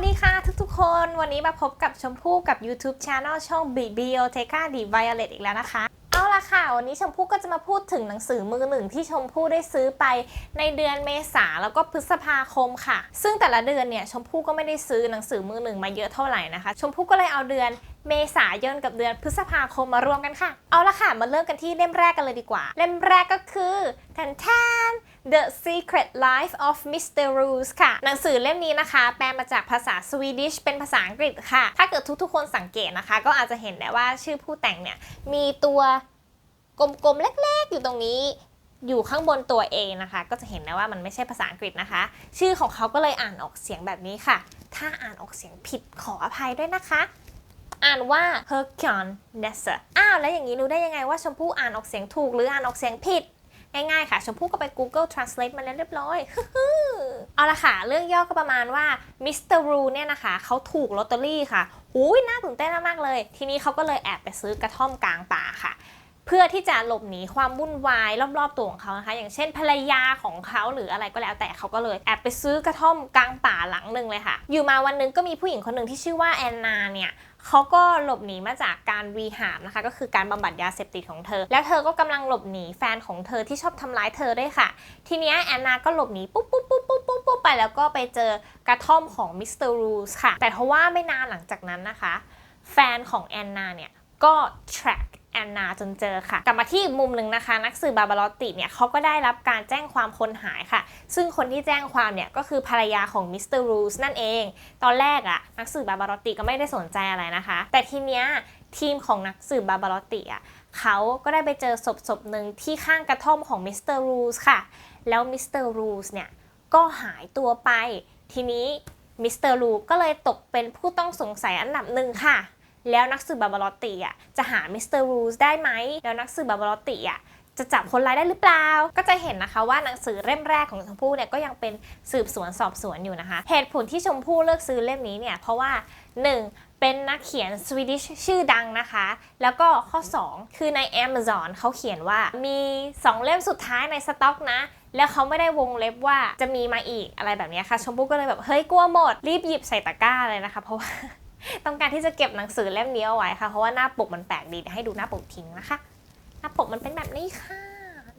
วัสดีค่ะทุกๆ คนวันนี้มาพบกับชมพู่กับ YouTube Channel ช่อง Biblioteca di Violet อีกแล้วนะคะ เอาละค่ะ วันนี้ชมพู่ก็จะมาพูดถึงหนังสือมือหนึ่งที่ชมพู่ได้ซื้อไปในเดือนเมษาแล้วก็พฤษภาคมค่ะ ซึ่งแต่ละเดือนเนี่ยชมพู่ก็ไม่ได้ซื้อหนังสือมือหนึ่งมาเยอะเท่าไหร่นะคะ ชมพู่ก็เลยเอาเดือนเมษายนกับเดือนพฤษภาคมมารวมกันค่ะ เอาละค่ะ มาเริ่มกันที่เล่มแรกกันเลยดีกว่า เล่มแรกก็คือแทนแทน The Secret Life of Mr. Roos ค่ะ หนังสือเล่มนี้นะคะ แปลมาจากภาษาสวีดิชเป็นภาษาอังกฤษค่ะ ถ้าเกิดทุกๆ คนสังเกตนะคะ ก็อาจจะเห็นได้ว่าชื่อผู้แต่งเนี่ย มีตัวกลมๆ เล็กๆ อยู่ตรงนี้อยู่ข้างบนตัวเอนะคะ ก็จะเห็นได้ว่ามันไม่ใช่ภาษาอังกฤษนะคะ ชื่อของเขาก็เลยอ่านออกเสียงแบบนี้ค่ะ ถ้าอ่านออกเสียงผิดขออภัยด้วยนะคะ อ่านว่า h e r k i o n n e s s e r อ้าวแล้วอย่างนี้รู้ได้ยังไงว่าชมพู่อ่านออกเสียงถูกหรืออ่านออกเสียงผิดง่ายๆ ค่ะ ชมพู่ก็ไป Google Translate มาแล้วเรียบร้อย เอาละค่ะ เรื่องย่อก็ประมาณว่ามิสเตอร์รูเนี่ยนะคะ เขาถูกลอตเตอรี่ค่ะอุ้ยน่าตื่นเต้นมากเลย ทีนี้เขาก็เลยแอบไปซื้อกระท่อมกลางป่าค่ะ เพื่อที่จะหลบหนีความวุ่นวายรอบๆตัวของเขานะคะ อย่างเช่นภรรยาของเขาหรืออะไรก็แล้ว แต่เขาก็เลยแอบไปซื้อกระท่อมกลางป่าหลังหนึ่งเลยค่ะ อยู่มาวันหนึงก็มีผู้หญิงคนหนึ่งที่ชื่อว่าแอนนาเนี่ย เขาก็หลบหนีมาจากการรีหามนะคะ ก็คือการบำบัดยาเสพติดของเธอ แล้วเธอก็กำลังหลบหนีแฟนของเธอที่ชอบทำร้ายเธอด้วยค่ะ ทีเนี้ยแอนนาก็หลบหนีปุ๊บปุ๊บปุ๊บปุ๊บปุ๊บปุ๊บไปแล้วก็ไปเจอกระท่อมของมิสเตอร์รูสค่ะ แต่ทว่าไม่นานหลังจากนั้นนะคะ แฟนของแอนนาเนี่ยก็ track แอนนาจนเจอค่ะ กลับมาที่มุมหนึ่งนะคะ นักสืบบาบาลอตติเนี่ยเขาก็ได้รับการแจ้งความคนหายค่ะ ซึ่งคนที่แจ้งความเนี่ยก็คือภรรยาของมิสเตอร์รูสนั่นเอง ตอนแรกอะนักสืบบาบาลอตติก็ไม่ได้สนใจอะไรนะคะ แต่ทีเนี้ยทีมของนักสืบบาบาลอตติอะเขาก็ได้ไปเจอศพศพหนึ่งที่ข้างกระท่อมของมิสเตอร์รูสค่ะ แล้วมิสเตอร์รูสเนี่ยก็หายตัวไป ทีนี้มิสเตอร์รูก็เลยตกเป็นผู้ต้องสงสัยอันดับหนึ่งค่ะ แล้วนักสืบบาบาลอตติอะจะหามิสเตอร์รูสได้ไหม แล้วนักสืบบาบาลอตติอะจะจับคนร้ายได้หรือเปล่า ก็จะเห็นนะคะว่าหนังสือเล่มแรกของชมพู่เนี่ยก็ยังเป็นสืบสวนสอบสวนอยู่นะคะ เหตุผลที่ชมพู่เลือกซื้อเล่มนี้เนี่ยเพราะว่า 1. เป็นนักเขียนสวีดิชชื่อดังนะคะ แล้วก็ข้อ 2 คือใน Amazon เขาเขียนว่ามี 2 เล่มสุดท้ายในสต็อกนะ แล้วเขาไม่ได้วงเล็บว่าจะมีมาอีกอะไรแบบนี้ค่ะ ชมพู่ก็เลยแบบเฮ้ยกลัวหมด รีบหยิบใส่ตะกร้าเลยนะคะ เพราะว่า ต้องการที่จะเก็บหนังสือเล่มนี้เอาไว้ค่ะ เพราะว่าหน้าปกมันแปลกดีให้ดูหน้าปกทิ้งนะคะ หน้าปกมันเป็นแบบนี้ค่ะ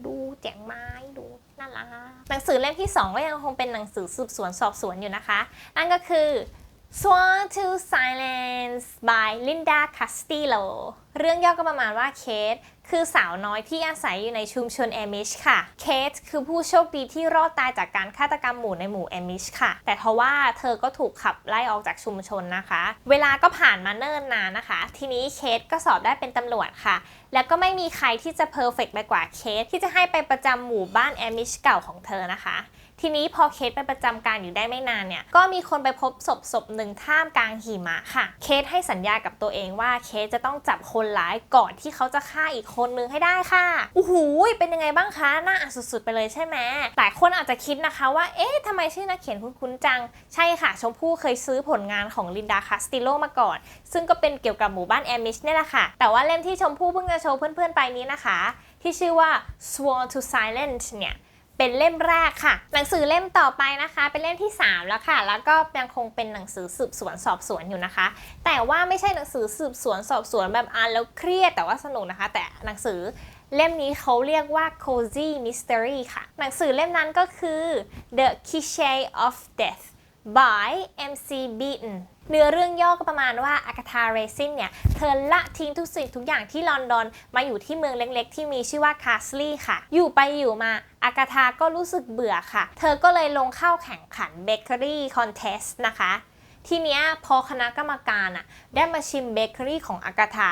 ดูแจ๋งไม้ดูน่ารักหนังสือเล่มที่ 2 ก็ยังคงเป็นหนังสือสืบสวนสอบสวนอยู่นะคะ นั่นก็คือ Swan to Silence by Linda Castillo เรื่องย่อก็ประมาณว่าเคทคือสาวน้อยที่อาศัยอยู่ในชุมชนเอมิชค่ะ เคทคือผู้โชคดีที่รอดตายจากการฆาตกรรมหมู่ในหมู่เอมิชค่ะ แต่ทว่าเธอก็ถูกขับไล่ออกจากชุมชนนะคะ เวลาก็ผ่านมาเนิ่นนานนะคะ ทีนี้เคทก็สอบได้เป็นตำรวจค่ะ แล้วก็ไม่มีใครที่จะเพอร์เฟกไปกว่าเคทที่จะให้ไปประจำหมู่บ้านแอมิชเก่าของเธอนะคะ ทีนี้พอเคสไปประจำการอยู่ได้ไม่นานเนี่ยก็มีคนไปพบศพศพหนึ่งท่ามกลางหิมะค่ะ เคสให้สัญญากับตัวเองว่าเคสจะต้องจับคนร้ายก่อนที่เขาจะฆ่าอีกคนนึงให้ได้ค่ะโอ้โหเป็นยังไงบ้างคะน่าอ่านสุดๆไปเลยใช่ไหมหลายคนอาจจะคิดนะคะว่าเอ๊ะทำไมชื่อนักเขียนคุ้นๆจัง ใช่ค่ะ ชมพู่เคยซื้อผลงานของลินดาคาสติโลมาก่อน ซึ่งก็เป็นเกี่ยวกับหมู่บ้านแอมิชเนี่ยแหละค่ะ แต่ว่าเล่มที่ชมพู่เพิ่งจะโชว์เพื่อนๆไปนี้นะคะ ที่ชื่อว่า Sworn to Silence เนี่ย เป็นเล่มแรกค่ะ หนังสือเล่มต่อไปนะคะ เป็นเล่มที่ 3 แล้วค่ะ แล้วก็ยังคงเป็นหนังสือสืบสวนสอบสวนอยู่นะคะ แต่ว่าไม่ใช่หนังสือสืบสวนสอบสวนแบบอ่านแล้วเครียดแต่ว่าสนุกนะคะ แต่หนังสือเล่มนี้เขาเรียกว่า cozy mystery ค่ะ หนังสือเล่มนั้นก็คือ the cliché of death by MC Beaton เนื้อเรื่องย่อก็ประมาณว่าอากาธาเรซินเนี่ยเธอละทิ้งทุกสิ่งทุกอย่างที่ลอนดอน มาอยู่ที่เมืองเล็กๆ ที่มีชื่อว่าคาสลีย์ค่ะ อยู่ไปอยู่มาอากาธาก็รู้สึกเบื่อค่ะ เธอก็เลยลงเข้าแข่งขันเบเกอรี่คอนเทสต์นะคะ ทีเนี้ยพอคณะกรรมการอะได้มาชิมเบเกอรี่ของอากาธา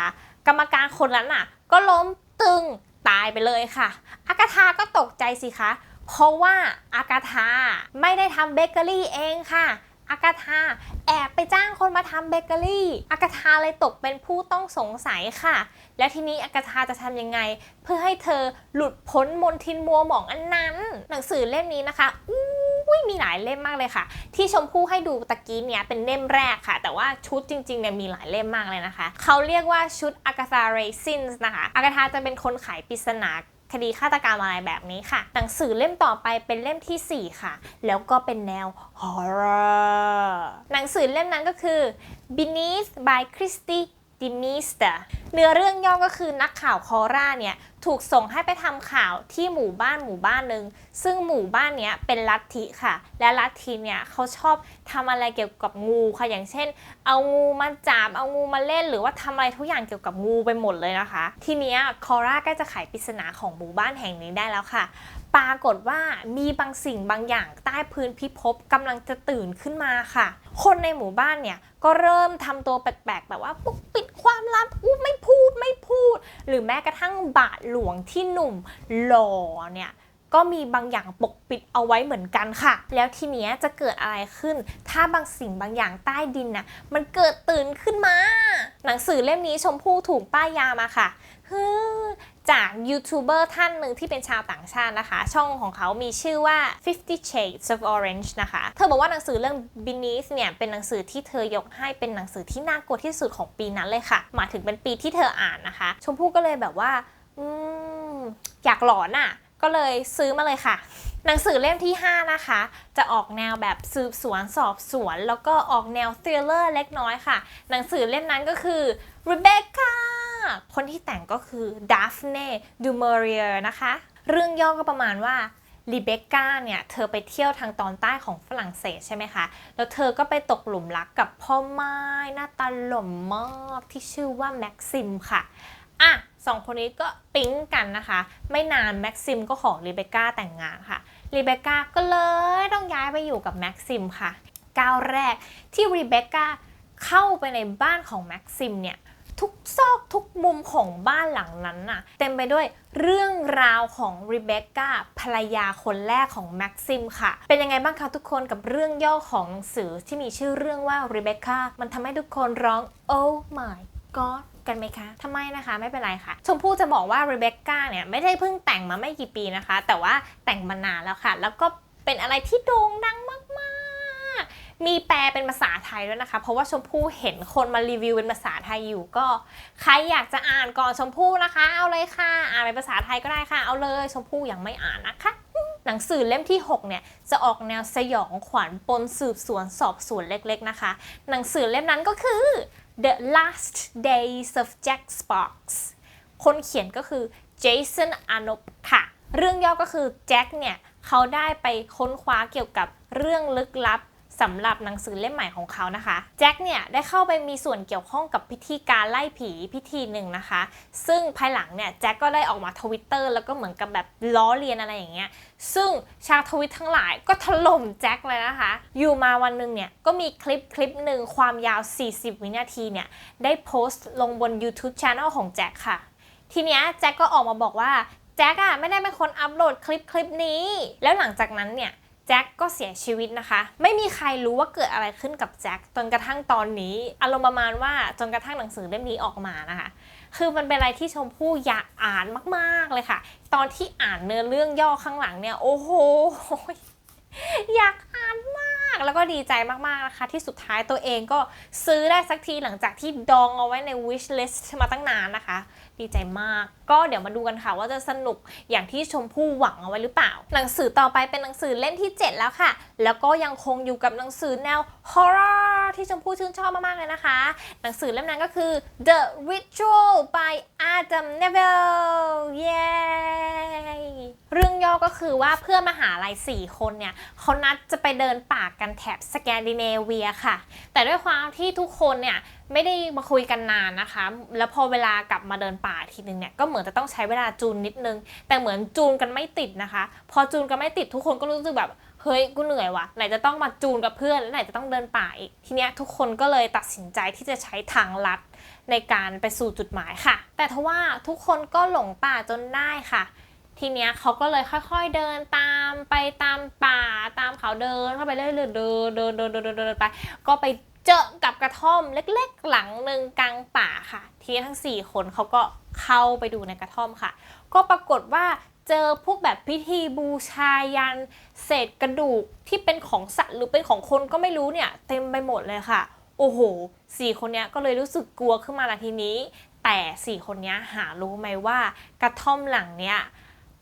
กรรมการคนนั้นอะก็ล้มตึงตายไปเลยค่ะ อากาธาก็ตกใจสิคะ เพราะว่าอากาธาไม่ได้ทำเบเกอรี่เองค่ะ อากาธาแอบไปจ้างคนมาทำเบเกอรี่ อากาธาเลยตกเป็นผู้ต้องสงสัยค่ะ แล้วทีนี้อากาธาจะทำยังไง เพื่อให้เธอหลุดพ้นมนทินมัวหมองอันนั้น หนังสือเล่มนี้นะคะอู้ยมีหลายเล่มมากเลยค่ะ ที่ชมพู่ให้ดูตะกี้เนี่ยเป็นเล่มแรกค่ะ แต่ว่าชุดจริงๆเนี่ยมีหลายเล่มมากเลยนะคะ เขาเรียกว่าชุดอากาธาเรซินส์นะคะอากาธาจะเป็นคนไขปริศนา คดีฆาตกรรมอะไรแบบนี้ค่ะ หนังสือเล่มต่อไปเป็นเล่มทีสี่ 4 ค่ะ แล้วก็เป็นแนว horror หนังสือเล่มนั้นก็คือ Beneath by Christy d i m i s t e r เนื้อเรื่องย่อก็คือนักข่าวคอร่าเนี่ยถูกส่งให้ไปทำข่าวที่หมู่บ้านหมู่บ้านหนึ่งซึ่งหมู่บ้านเนี้ยเป็นลัทธิค่ะ และลัทธิเนี่ยเขาชอบทำอะไรเกี่ยวกับงูค่ะ อย่างเช่น เอางูมาจับเอางูมาเล่น หรือว่าทำอะไรทุกอย่างเกี่ยวกับงูไปหมดเลยนะคะ ทีเนี้ยคอร่ากล้จะไขปริศนาของหมู่บ้านแห่งนี้ได้แล้วค่ะ ปรากฏว่ามีบางสิ่งบางอย่างใต้พื้นพิภพกำลังจะตื่นขึ้นมาค่ะ คนในหมู่บ้านเนี่ยก็เริ่มทำตัวแปลกๆแบบว่าปกปิด ความลับอู้ไม่พูดไม่พูด หรือแม้กระทั่งบาทหลวงที่หนุ่มหล่อเนี่ยก็มีบางอย่างปกปิดเอาไว้เหมือนกันค่ะ แล้วทีเนี้ยจะเกิดอะไรขึ้น ถ้าบางสิ่งบางอย่างใต้ดินน่ะ มันเกิดตื่นขึ้นมา หนังสือเล่มนี้ชมพู่ถูกป้ายยามาค่ะฮึ จากยูทูบเบอร์ท่านหนึ่งที่เป็นชาวต่างชาตินะคะ ช่องของเขามีชื่อว่า 50 Shades of Orange นะคะ เธอบอกว่าหนังสือเรื่อง Beneath เนี่ย เป็นหนังสือที่เธอยกให้เป็นหนังสือที่น่ากลัวที่สุดของปีนั้นเลยค่ะหมายถึงเป็นปีที่เธออ่านนะคะ ชมพู่ก็เลยแบบว่า อืม อยากหลอนอะ ก็เลยซื้อมาเลยค่ะหนังสือเล่มที่ 5 นะคะ จะออกแนวแบบสืบสวนสอบสวน แล้วก็ออกแนวทริลเลอร์เล็กน้อยค่ะ หนังสือเล่มนั้นก็คือ Rebecca คนที่แต่งก็คือ Daphne du Maurier นะคะ เรื่องย่อก็ประมาณว่ารีเบคก้าเนี่ยเธอไปเที่ยวทางตอนใต้ของฝรั่งเศสใช่ไหมคะ แล้วเธอก็ไปตกหลุมรักกับพ่อไม้หน้าตาหล่อมากที่ชื่อว่าแม็กซิมค่ะอะสองคนนี้ก็ปิ๊งกันนะคะ ไม่นานแม็กซิมก็ขอรีเบคก้าแต่งงานค่ะรีเบคก้าก็เลยต้องย้ายไปอยู่กับแม็กซิมค่ะก้าวแรกที่รีเบคก้าเข้าไปในบ้านของแม็กซิมเนี่ย ทุกซอกทุกมุมของบ้านหลังนั้นน่ะ เต็มไปด้วยเรื่องราวของรีเบคก้าภรรยาคนแรกของแม็กซิมค่ะ เป็นยังไงบ้างคะทุกคนกับเรื่องย่อของหนังสือที่มีชื่อเรื่องว่ารีเบคก้ามันทำให้ทุกคนร้อง oh my god กันไหมคะทำไมนะคะ ไม่เป็นไรค่ะ ชมพู่จะบอกว่ารีเบคก้าเนี่ย ไม่ได้เพิ่งแต่งมาไม่กี่ปีนะคะ แต่ว่าแต่งมานานแล้วค่ะ แล้วก็เป็นอะไรที่โด่งดังมาก มีแปลเป็นภาษาไทยด้วยนะคะ เพราะว่าชมพู่เห็นคนมารีวิวเป็นภาษาไทยอยู่ก็ ใครอยากจะอ่านก่อนชมพู่นะคะ เอาเลยค่ะ อ่านเป็นภาษาไทยก็ได้ค่ะ เอาเลย ชมพู่ยังไม่อ่านนะคะหนังสือเล่มที่ 6 เนี่ย จะออกแนวสยองขวัญปนสืบสวนสอบสวนเล็ก ๆ นะคะ หนังสือเล่มนั้นก็คือ The Last Days of Jack Sparks คนเขียนก็คือ Jason Arnott ค่ะ เรื่องย่อก็คือแจ็คเนี่ย เขาได้ไปค้นคว้าเกี่ยวกับเรื่องลึกลับ สำหรับหนังสือเล่มใหม่ของเขานะคะแจ็คเนี่ยได้เข้าไปมีส่วนเกี่ยวข้องกับพิธีการไล่ผีพิธีหนึ่งนะคะ ซึ่งภายหลังเนี่ยแจ็คก็ได้ออกมาทวิตเตอร์แล้วก็เหมือนกับแบบล้อเลียนอะไรอย่างเงี้ยซึ่งชาวทวิตทั้งหลายก็ถล่มแจ็คเลยนะคะ อยู่มาวันหนึ่งเนี่ยก็มีคลิปคลิปหนึ่งความยาว 40 วินาทีเนี่ยได้โพสต์ลงบน YouTube Channel ของแจ็คค่ะ ทีเนี้ยแจ็คก็ออกมาบอกว่าแจ็คอะไม่ได้เป็นคนอัปโหลดคลิปคลิปนี้ แล้วหลังจากนั้นเนี่ย แจ็คก็เสียชีวิตนะคะ ไม่มีใครรู้ว่าเกิดอะไรขึ้นกับแจ็คจนกระทั่งตอนนี้ อารมณ์ประมาณว่าจนกระทั่งหนังสือเล่มนี้ออกมานะคะ คือมันเป็นอะไรที่ชมพู่อยากอ่านมาก ๆเลยค่ะ ตอนที่อ่านเนื้อเรื่องย่อข้างหลังเนี่ย โอ้โห อยากอ่านมากแล้วก็ดีใจมากๆนะคะ ที่สุดท้ายตัวเองก็ซื้อได้สักทีหลังจากที่ดองเอาไว้ใน wish list มาตั้งนานนะคะ ดีใจมาก ก็เดี๋ยวมาดูกันค่ะ ว่าจะสนุกอย่างที่ชมพู่หวังเอาไว้หรือเปล่า หนังสือต่อไปเป็นหนังสือเล่มที่ 7 แล้วค่ะ แล้วก็ยังคงอยู่กับหนังสือแนว horror ที่ชมพู่ชื่นชอบมาก ๆ เลยนะคะ หนังสือเล่มนั้นก็คือ The Ritual by Adam Neville เย้เรื่องย่อก็คือว่าเพื่อนมหาลัย 4 คนเนี่ยเขานัดจะไปเดินป่ากันแถบสแกนดิเนเวียค่ะ แต่ด้วยความที่ทุกคนเนี่ยไม่ได้มาคุยกันนานนะคะ แล้วพอเวลากลับมาเดินป่าทีนึงเนี่ยก็เหมือนจะต้องใช้เวลาจูนนิดนึง แต่เหมือนจูนกันไม่ติดนะคะ พอจูนกันไม่ติดทุกคนก็รู้สึกแบบ เฮ้ยกูเหนื่อยว่ะไหนจะต้องมาจูนกับเพื่อนแล้วไหนจะต้องเดินป่าอีกทีเนี้ยทุกคนก็เลยตัดสินใจที่จะใช้ทางลัดในการไปสู่จุดหมายค่ะ แต่ทว่าทุกคนก็หลงป่าจนได้ค่ะ ทีเนี้ยเขาก็เลยค่อยๆเดินตามไปตามป่าตามเขาเดินเข้าไปเรื่อยๆเดินเดินเดินเดินเดินเดินไป ก็ไปเจอกับกระท่อมเล็กๆ หลังหนึ่งกลางป่าค่ะ ทีนี้ทั้ง 4 คนเขาก็เข้าไปดูในกระท่อมค่ะ ก็ปรากฏว่า เจอพวกแบบพิธีบูชายัน เศษกระดูกที่เป็นของสัตว์หรือเป็นของคนก็ไม่รู้เนี่ยเต็มไปหมดเลยค่ะ โอ้โหสี่คนนี้ก็เลยรู้สึกกลัวขึ้นมาละทีนี้ แต่สี่คนนี้หารู้ไหมว่ากระท่อมหลังเนี้ย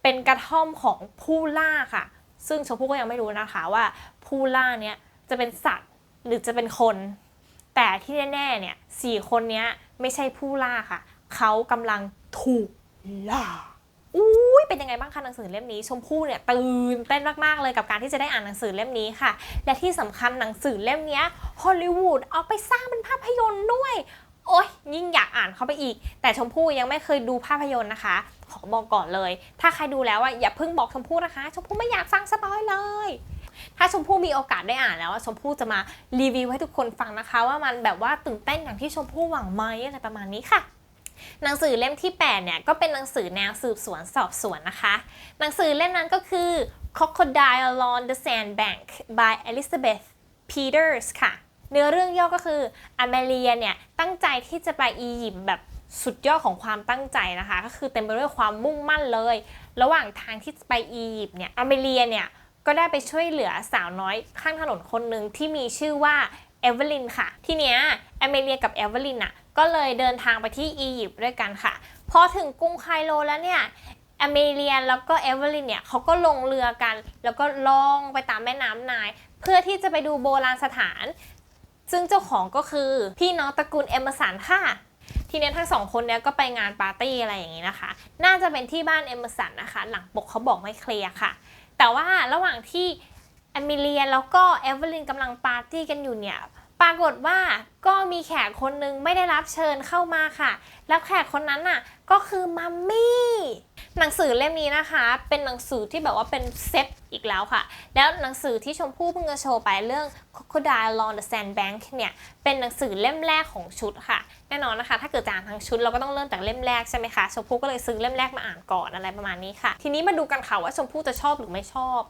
เป็นกระท่อมของผู้ล่าค่ะ ซึ่งชมพู่ก็ยังไม่รู้นะคะว่า ผู้ล่าเนี้ยจะเป็นสัตว์หรือจะเป็นคน แต่ที่แน่ๆเนี่ยสี่คนนี้ไม่ใช่ผู้ล่าค่ะ เขากำลังถูกล่า เป็นยังไงบ้างคะหนังสือเล่มนี้ ชมพู่เนี่ยตื่นเต้นมากๆเลยกับการที่จะได้อ่านหนังสือเล่มนี้ค่ะ และที่สำคัญหนังสือเล่มเนี้ยฮอลลีวูดเอาไปสร้างเป็นภาพยนตร์ด้วยโอ้ยยิ่งอยากอ่านเข้าไปอีก แต่ชมพู่ยังไม่เคยดูภาพยนตร์นะคะ ขอบอกก่อนเลย ถ้าใครดูแล้วอะอย่าเพิ่งบอกชมพู่นะคะ ชมพู่ไม่อยากฟังสปอยเลย ถ้าชมพู่มีโอกาสได้อ่านแล้วชมพู่จะมารีวิวให้ทุกคนฟังนะคะ ว่ามันแบบว่าตื่นเต้นอย่างที่ชมพู่หวังไหมอะไรประมาณนี้ค่ะ หนังสือเล่มที่ 8 เนี่ย ก็เป็นหนังสือแนวสืบสวนสอบสวนนะคะ หนังสือเล่มนั้นก็คือ Crocodile Along the Sandbank by Elizabeth Peters ค่ะ เนื้อเรื่องย่อก็คืออเมเลียเนี่ย ตั้งใจที่จะไปอียิปต์แบบสุดยอดของความตั้งใจนะคะ ก็คือเต็มไปด้วยความมุ่งมั่นเลย ระหว่างทางที่จะไปอียิปต์เนี่ยอเมเลียเนี่ย ก็ได้ไปช่วยเหลือสาวน้อยข้างถนนคนหนึ่งที่มีชื่อว่าเอเวอลินค่ะ ทีเนี้ยอเมเลียกับเอเวอลินอะ ก็เลยเดินทางไปที่อียิปต์ด้วยกันค่ะ พอถึงกรุงไคโรแล้วเนี่ยอเมเลียแล้วก็เอเวอร์ลินเนี่ยเขาก็ลงเรือกัน แล้วก็ล่องไปตามแม่น้ำไนายเพื่อที่จะไปดูโบราณสถาน ซึ่งเจ้าของก็คือพี่น้องตระกูลเอมเมอร์สันค่ะ ทีนี้ทั้งสองคนเนี่ยก็ไปงานปาร์ตี้อะไรอย่างนี้นะคะ น่าจะเป็นที่บ้านเอมเมอร์สันนะคะ หลังปกเขาบอกไม่เคลียร์ค่ะ แต่ว่าระหว่างที่อเมเลียแล้วก็เอเวอร์ลินกำลังปาร์ตี้กันอยู่เนี่ย ปรากฏว่าก็มีแขกคนนึงไม่ได้รับเชิญเข้ามาค่ะ แล้วแขกคนนั้นน่ะก็คือมัมมี่หนังสือเล่มนี้นะคะ เป็นหนังสือที่แบบว่าเป็นเซตอีกแล้วค่ะ แล้วหนังสือที่ชมพู่เพิ่งจะโชว์ไปเรื่อง Crocodile on the Sandbank เนี่ย เป็นหนังสือเล่มแรกของชุดค่ะ แน่นอนนะคะ ถ้าเกิดจะอ่านทั้งชุดเราก็ต้องเริ่มจากเล่มแรกใช่ไหมคะ ชมพู่ก็เลยซื้อเล่มแรกมาอ่านก่อนอะไรประมาณนี้ค่ะ ทีนี้มาดูกันค่ะว่าชมพู่จะชอบหรือไม่ชอบ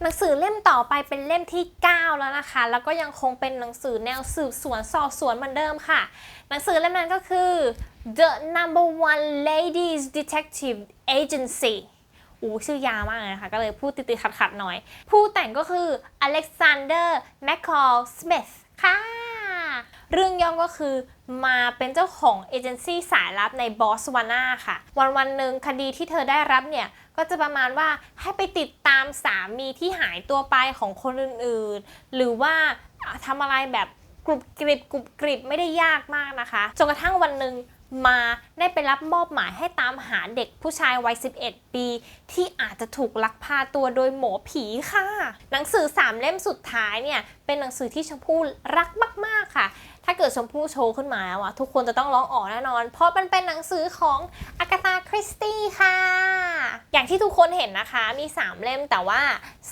หนังสือเล่มต่อไปเป็นเล่มที่ 9 แล้วนะคะ แล้วก็ยังคงเป็นหนังสือแนวสืบสวนสอบสวนเหมือนเดิมค่ะ หนังสือเล่มนั้นก็คือ The Number One Ladies Detective Agency อู้ชื่อยาวมากเลยนะคะ ก็เลยพูดติดๆขัดๆหน่อย ผู้แต่งก็คือ Alexander McCall Smith ค่ะ เรื่องย่อก็คือมาเป็นเจ้าของเอเจนซี่สายลับในบอสวานาค่ะ วันวันๆหนึ่งคดีที่เธอได้รับเนี่ย ก็จะประมาณว่าให้ไปติดตามสามีที่หายตัวไปของคนอื่นๆ หรือว่าทำอะไรแบบกรุบกริบกรุบกริบไม่ได้ยากมากนะคะจนกระทั่งวันหนึ่งมาได้ไปรับมอบหมายให้ตามหาเด็กผู้ชายวัย 11 ปี ที่อาจจะถูกลักพาตัวโดยหมอผีค่ะ หนังสือ3เล่มสุดท้ายเนี่ย เป็นหนังสือที่ชมพู่รักมาก ๆ ค่ะ ถ้าเกิดชมพู่โชว์ขึ้นมาแล้วอะทุกคนจะต้องร้องอ๋อแน่นอน เพราะมันเป็นหนังสือของอากาตาคริสตี้ค่ะ อย่างที่ทุกคนเห็นนะคะ มี 3 เล่มแต่ว่า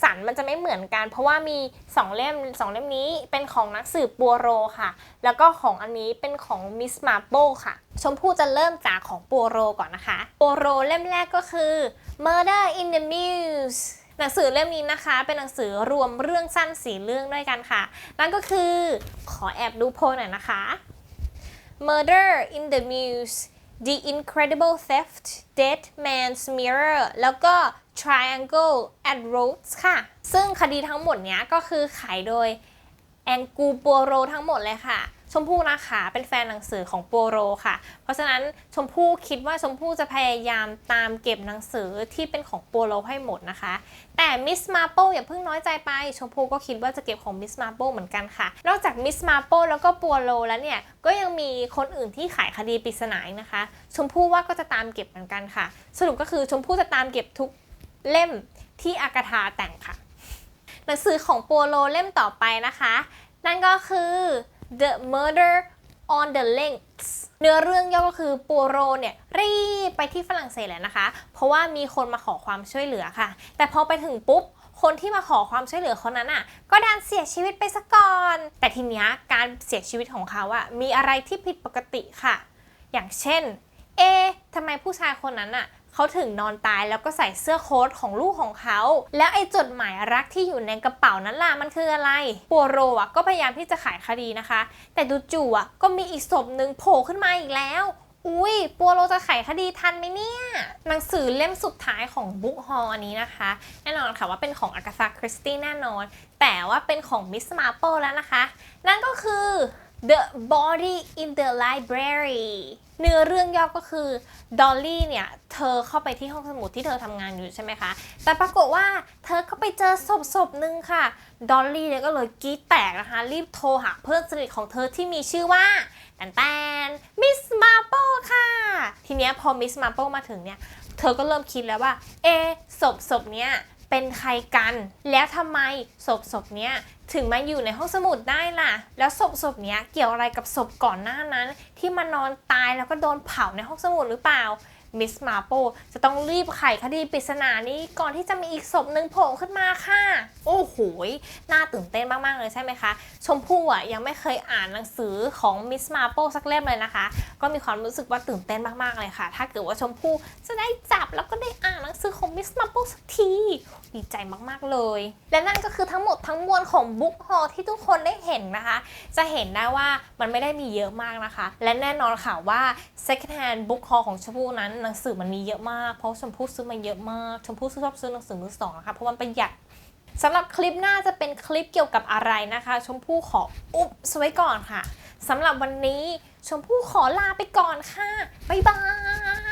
สันมันจะไม่เหมือนกัน เพราะว่ามี 2 เล่ม 2 เล่มนี้เป็นของนักสืบปัวโรค่ะ แล้วก็ของอันนี้เป็นของมิสมาโปค่ะ ชมพู่จะเริ่มจากของปัวโรก่อนนะคะปัวโรเล่มแรกก็คือ Murder in the Muse หนังสือเล่มนี้นะคะ เป็นหนังสือรวมเรื่องสั้นสีเรื่องด้วยกันค่ะ นั่นก็คือขอแอบดูโพลหน่อยนะคะ Murder in the Muse The Incredible Theft Dead Man's Mirror แล้วก็ Triangle at Rhodes ค่ะ ซึ่งคดีทั้งหมดเนี้ยก็คือขายโดยแองกูปัวโรทั้งหมดเลยค่ะ ชมพู่นะคะเป็นแฟนหนังสือของปัวโรค่ะ เพราะฉะนั้นชมพู่คิดว่าชมพู่จะพยายามตามเก็บหนังสือที่เป็นของปัวโรให้หมดนะคะ แต่มิสมาโปอย่าเพิ่งน้อยใจไป ชมพู่ก็คิดว่าจะเก็บของมิสมาโปเหมือนกันค่ะ นอกจากมิสมาโปแล้วก็ปัวโรแล้วเนี่ยก็ยังมีคนอื่นที่ขายคดีปริศนานะคะ ชมพู่ว่าก็จะตามเก็บเหมือนกันค่ะ สรุปก็คือชมพู่จะตามเก็บทุกเล่มที่อากาธาแต่งค่ะ หนังสือของปัวโรเล่มต่อไปนะคะ นั่นก็คือ The Murder on the Links เนื้อเรื่องย่อก็คือปัวโรเนี่ยรีบไปที่ฝรั่งเศสแล้วนะคะ เพราะว่ามีคนมาขอความช่วยเหลือค่ะ แต่พอไปถึงปุ๊บคนที่มาขอความช่วยเหลือคนนั้นอะ ก็ดันเสียชีวิตไปซะก่อน แต่ทีเนี้ยการเสียชีวิตของเขาอะมีอะไรที่ผิดปกติค่ะ อย่างเช่น เอทำไมผู้ชายคนนั้นอะ เขาถึงนอนตายแล้วก็ใส่เสื้อโค้ทของลูกของเขา แล้วไอ้จดหมายรักที่อยู่ในกระเป๋านั้นล่ะมันคืออะไรปัวโรอะก็พยายามที่จะขายคดีนะคะ แต่ดูจู่อะก็มีอีกศพหนึ่งโผล่ขึ้นมาอีกแล้วอุ้ยปัวโรจะไขคดีทันไหมเนี่ย หนังสือเล่มสุดท้ายของบุ๊กฮอลอันนี้นะคะ แน่นอนค่ะว่าเป็นของอากา t าคริสตี้แน่นอน แต่ว่าเป็นของมิสมาเปิลแล้วนะคะ นั่นก็คือ The Body in the Library เนื้อเรื่องย่อก็คือดอลลี่เนี่ย เธอเข้าไปที่ห้องสมุดที่เธอทำงานอยู่ใช่ไหมคะ แต่ปรากฏว่าเธอก็ไปเจอศพศพหนึ่งค่ะ ดอลลี่เนี่ยก็เลยกรีดแตกนะคะ รีบโทรหาเพื่อนสนิทของเธอที่มีชื่อว่าแตนแตนมิสมาโปค่ะ ทีเนี้ยพอมิสมาโปมาถึงเนี่ย เธอก็เริ่มคิดแล้วว่า เอศพศพเนี้ย เป็นใครกัน แล้วทำไมศพศพเนี้ยถึงมาอยู่ในห้องสมุดได้ล่ะ แล้วศพศพเนี้ยเกี่ยวอะไรกับศพก่อนหน้านั้น ที่มานอนตายแล้วก็โดนเผาในห้องสมุดหรือเปล่ามิสมาโปจะต้องรีบไขคดีปริศนานี้ก่อนที่จะมีอีกศพหนึ่งโผล่ขึ้นมาค่ะ โอ้โหน่าตื่นเต้นมาก ๆ เลยใช่ไหมคะ ชมพู่อะยังไม่เคยอ่านหนังสือของมิสมาโปสักเล่มเลยนะคะ ก็มีความรู้สึกว่าตื่นเต้นมาก ๆ เลยค่ะ ถ้าเกิดว่าชมพู่จะได้จับแล้วก็ได้ มิสมาโปสักที ดีใจมาก ๆ เลย และนั่นก็คือทั้งหมดทั้งมวลของบุ๊กฮอลที่ทุกคนได้เห็นนะคะ จะเห็นได้ว่ามันไม่ได้มีเยอะมากนะคะ และแน่นอนค่ะว่า second hand book haul ของชมพู่นั้นหนังสือมันมีเยอะมาก เพราะชมพู่ซื้อมาเยอะมาก ชมพู่ชอบซื้อหนังสือมือสองนะคะเพราะมันประหยัดสำหรับคลิปหน้าจะเป็นคลิปเกี่ยวกับอะไรนะคะ ชมพู่ขออุ๊บสไว้ก่อนค่ะสำหรับวันนี้ชมพู่ขอลาไปก่อนค่ะ บ๊ายบาย